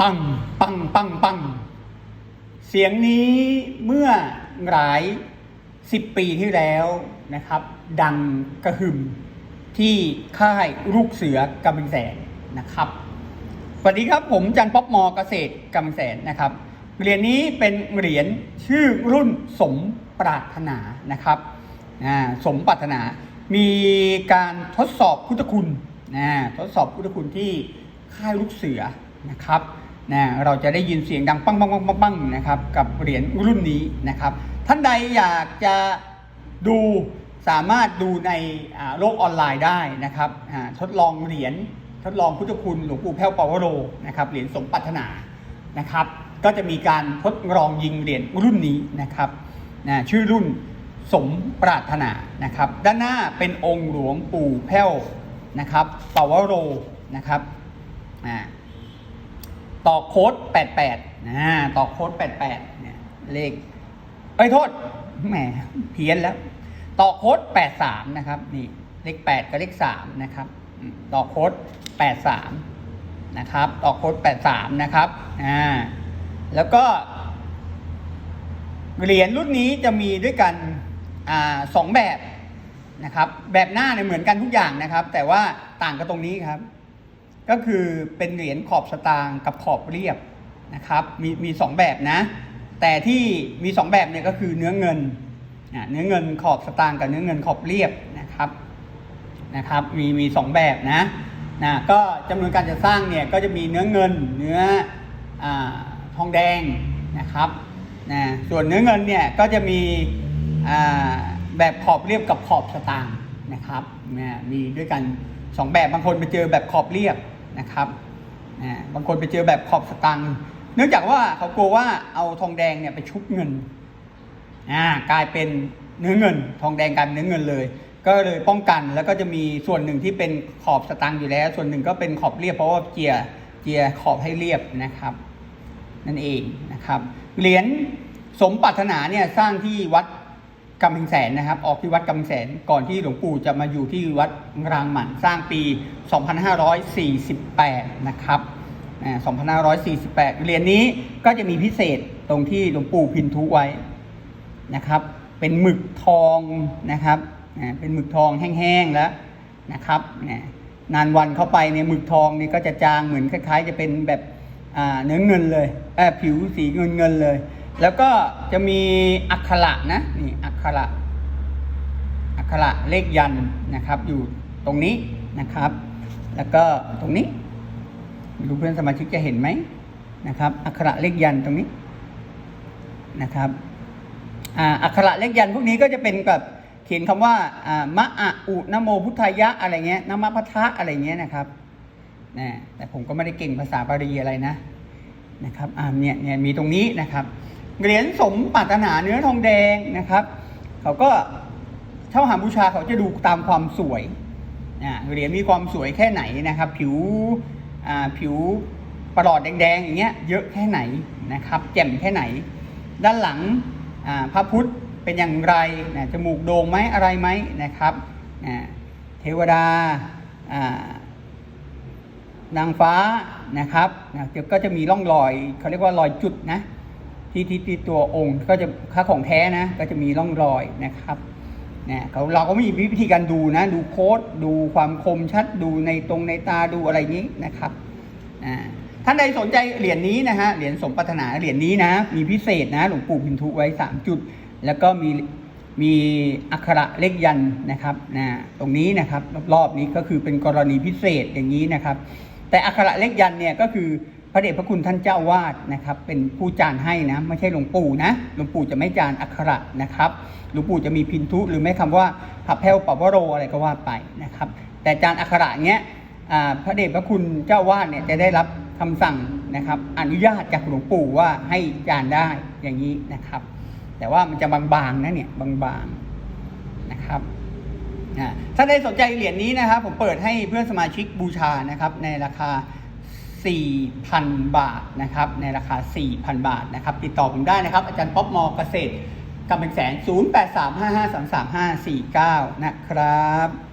ปังปังปังปัง เสียงนี้เมื่อหลายสิบปีที่แล้วนะครับ ดังกระหึ่มที่ค่ายลูกเสือกำแพงแสนนะครับสวัสดีครับผมจันป๊อปมอเกษตรกำแพงแสนนะครับเหรียญนี้เป็นเหรียญชื่อรุ่นสมปรารถนานะครับสมปรารถนา มีการทดสอบพุทธคุณนะทดสอบพุทธคุณที่ค่ายลูกเสือนะครับ นะเราจะได้ยินเสียงดังปังปังปังปังปังนะครับกับเหรียญรุ่นนี้นะครับ ท่านใดอยากจะดูสามารถดูในโลกออนไลน์ได้นะครับทดลองเหรียญทดลองพุทธคุณหลวงปู่แพ้วปาวโรนะครับเหรียญสมปรารถนานะครับ ก็จะมีการทดลองยิงเหรียญรุ่นนี้นะครับนะชื่อรุ่นสมปรารถนานะครับ ด้านหน้าเป็นองค์หลวงปู่แพ้วนะครับปาวโรนะครับอ่า ต่อโค้ด88นะต่อโค้ด88เนี่ยเลขเอ้ยโทษแหมเพี้ยนแล้ว ต่อโค้ด83นะครับนี่เลข8กับเลข3นะครับต่อโค้ด83นะครับต่อโค้ด83นะครับอ่าแล้วก็เหรียญรุ่นนี้จะมีด้วยกันอ่าสองแบบนะครับ แบบหน้าเนี่ยเหมือนกันทุกอย่างนะครับ แต่ว่าต่างกันตรงนี้ครับ ก็คือเป็นเหรียญขอบสตางค์กับขอบเรียบนะครับ มีมีสองแบบนะ แต่ที่มีสองแบบเนี่ยก็คือเนื้อเงินเนื้อเงินขอบสตางค์กับเนื้อเงินขอบเรียบนะครับนะครับ มีมีสองแบบนะนะก็จำนวนการจะสร้างเนี่ยก็จะมีเนื้อเงินเนื้ออทองแดงนะครับนะส่วนเนื้อเงินเนี่ยก็จะมีแบบขอบเรียบกับขอบสตางค์นะครับนะมีด้วยกันสองแบบบางคนไปเจอแบบขอบเรียบ นะครับนะบางคนไปเจอแบบขอบสตางค์เนื่องจากว่าเขากลัวว่าเอาทองแดงเนี่ยไปชุบเงินอ่ากลายเป็นเนื้อเงิน ทองแดงกลายเป็นเนื้อเงินเลย ก็เลยป้องกันแล้วก็จะมีส่วนหนึ่งที่เป็นขอบสตางค์อยู่แล้ว ส่วนหนึ่งก็เป็นขอบเรียบเพราะว่าเจียเจียขอบให้เรียบนะครับ นั่นเองนะครับเหรียญสมปรารถนาเนี่ยสร้างที่วัด กำแพงแสนนะครับ ออกที่วัดกำแพงแสนก่อนที่หลวงปู่จะมาอยู่ที่วัดรางหมันสร้างปี 2548 นะครับอ่า2548 เหรียญนี้ก็จะมีพิเศษตรงที่หลวงปู่พินทุไว้นะครับ เป็นหมึกทองนะครับเป็นหมึกทองแห้งๆแล้วนะครับนานวันเข้าไปเนี่ยหมึกทองนี่ก็จะจางเหมือนคล้าย ๆ จะเป็นแบบเนื้อเงินเลยเออผิวสีเงินเงินๆเลย แล้วก็จะมีอักขระนะนี่อักขระอักขระเลขยันนะครับอยู่ตรงนี้นะครับ แล้วก็ตรงนี้เพื่อนสมาชิกจะเห็นไหมนะครับ อักขระเลขยันตรงนี้นะครับอ่าอักขระเลขยันพวกนี้ก็จะเป็นแบบเขียนคำว่าอ่ามะอะอุนโมพุทธายะอะไรเงี้ยนมะพัทะอะไรเงี้ยนะครับนะแต่ผมก็ไม่ได้เก่งภาษาบาลีอะไรนะนะครับอ่าเนี่ยเนี่ยมีตรงนี้นะครับ เหรียญสมปรารถนาเนื้อทองแดงนะครับ เขาก็เช่าหาบูชาเขาจะดูตามความสวยอ่าเหรียญมีความสวยแค่ไหนนะครับ ผิวผิวประหลอดแดงๆอย่างเงี้ยเยอะแค่ไหนนะครับ แจ่มแค่ไหน ด้านหลังพระพุทธเป็นอย่างไรนะจมูกโด่งไหมอะไรไหมนะครับอ่าเทวดาอ่านางฟ้านะครับนะก็จะมีร่องรอยเขาเรียกว่ารอยจุดนะ ที่ที่ที่ตัวองค์ก็จะค่าของแท้นะ ก็จะมีร่องรอยนะครับนะเขาเราก็มีวิธีการดูนะ ดูโค้ดดูความคมชัดดูในตรงในตาดูอะไรนี้นะครับอ่าท่านใดสนใจเหรียญนี้นะฮะเหรียญสมปรารถนาเหรียญนี้นะ มีพิเศษนะหลวงปู่พินทุไว้สามจุด แล้วก็มีมีอักขระเลขยันนะครับนะตรงนี้นะครับรอบๆนี้ก็คือเป็นกรณีพิเศษอย่างนี้นะครับ แต่อักขระเลขยันเนี่ยก็คือ ระเดชพระคุณท่านเจ้าวาดนะครับ เป็นผู้จานให้นะไม่ใช่หลวงปู่นะหลวงปู่จะไม่จานอักขระนะครับหลวงปู่จะมีพินทุหรือไม่คำว่าพระแพ้วปวโรอะไรก็ว่าไปนะครับ แต่จานอักขระเนี้ยพระเดชพระคุณเจ้าวาดเนี่ยจะได้รับคำสั่งนะครับอนุญาตจากหลวงปู่ว่าให้จานได้อย่างนี้นะครับ แต่ว่ามันจะบางๆนะเนี่ยบางๆนะครับถ้าได้สนใจเหรียญนี้นะครับ ผมเปิดให้เพื่อนสมาชิกบูชานะครับในราคา 4,000 บาทนะครับในราคา 4,000 บาทนะครับติดต่อผมได้นะครับ อาจารย์ป๊อปมอเกษตรกำแพนแสน 0835533549 นะครับ